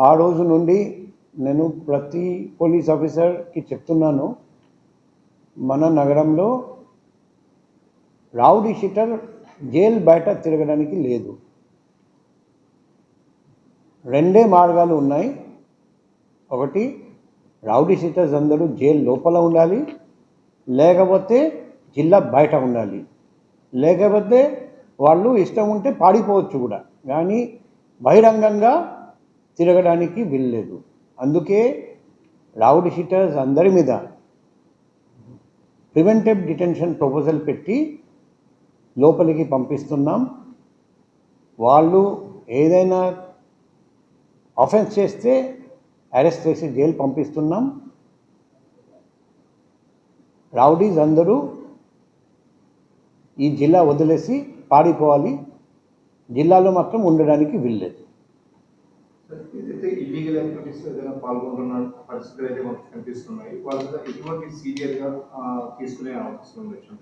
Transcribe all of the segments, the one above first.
ఆ రోజు నుండి నేను ప్రతి పోలీస్ ఆఫీసర్కి చెప్తున్నాను మన నగరంలో రౌడీ షీటర్ జైలు బయట తిరగడానికి లేదు. రెండే మార్గాలు ఉన్నాయి. ఒకటి రౌడీ షీటర్స్ అందరూ జైలు లోపల ఉండాలి లేకపోతే జిల్లా బయట ఉండాలి. లేకపోతే వాళ్ళు ఇష్టం ఉంటే పాడిపోవచ్చు కూడా. కానీ బహిరంగంగా తిరగడానికి వీల్లేదు. అందుకే రౌడీ షీటర్స్ అందరి మీద ప్రివెంటివ్ డిటెన్షన్ ప్రపోజల్ పెట్టి లోపలికి పంపిస్తున్నాం. వాళ్ళు ఏదైనా ఆఫెన్స్ చేస్తే అరెస్ట్ చేసి జైలు పంపిస్తున్నాం. రౌడీస్ అందరూ ఈ జిల్లా వదిలేసి పారిపోవాలి. జిల్లాలో మాత్రం ఉండడానికి వీల్లేదు. ఇల్లీగల్ యాక్టివిటీస్ ఏదైనా పాల్గొంటున్న పరిస్థితులు అయితే మనకు కనిపిస్తున్నాయి. వాళ్ళ మీద ఎటువంటి సీరియస్గా ఆ, తీసుకునే అవకాశం ఉండొచ్చు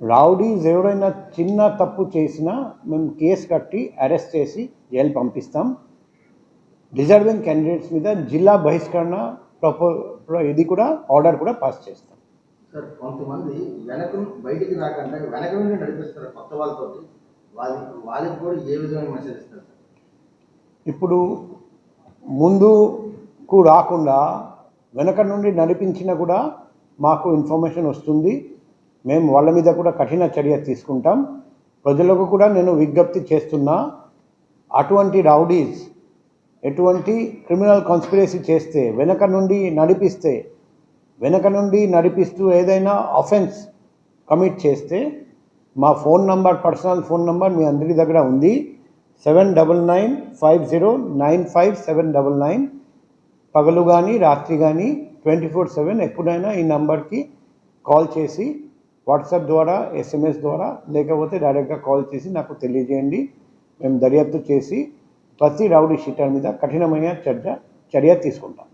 రౌడీస్ ఎవరైనా చిన్న తప్పు చేసినా మేము కేసు కట్టి అరెస్ట్ చేసి జైలు పంపిస్తాం. డిజర్వింగ్ క్యాండిడేట్స్ మీద జిల్లా బహిష్కరణ ప్రపో ఇది కూడా ఆర్డర్ కూడా పాస్ చేస్తాం. సార్ కొంతమంది వెనక బయటికి రాకుండా వెనక నుండి నడిపిస్తారు కొత్త వాళ్ళతో వాళ్ళకి వాళ్ళకి కూడా ఏ విధమైన మెసేజ్ ఇస్తారు ఇప్పుడు ముందుకు రాకుండా వెనక నుండి నడిపించినా కూడా మాకు ఇన్ఫర్మేషన్ వస్తుంది. మేము వాళ్ళ మీద కూడా కఠిన చర్య తీసుకుంటాం. ప్రజలకు కూడా నేను విజ్ఞప్తి చేస్తున్నా అటువంటి రౌడీస్ ఎటువంటి క్రిమినల్ కాన్స్పిరసీ చేస్తే వెనక నుండి నడిపిస్తే వెనక నుండి నడిపిస్తూ ఏదైనా అఫెన్స్ కమిట్ చేస్తే మా phone number personal phone number మీ అందరి దగ్గర ఉంది. Seven double nine five zero nine five seven double nine పగలు కానీ రాత్రి కానీ ట్వంటీ ఫోర్ సెవెన్ ఎప్పుడైనా ఈ నంబర్కి కాల్ చేసి వాట్సాప్ ద్వారా ఎస్ఎంఎస్ ద్వారా లేకపోతే డైరెక్ట్గా కాల్ చేసి నాకు తెలియజేయండి. మేము దర్యాప్తు చేసి ప్రతి రౌడీ షీటర్ మీద కఠినమైన చర్య చర్య తీసుకుంటాం.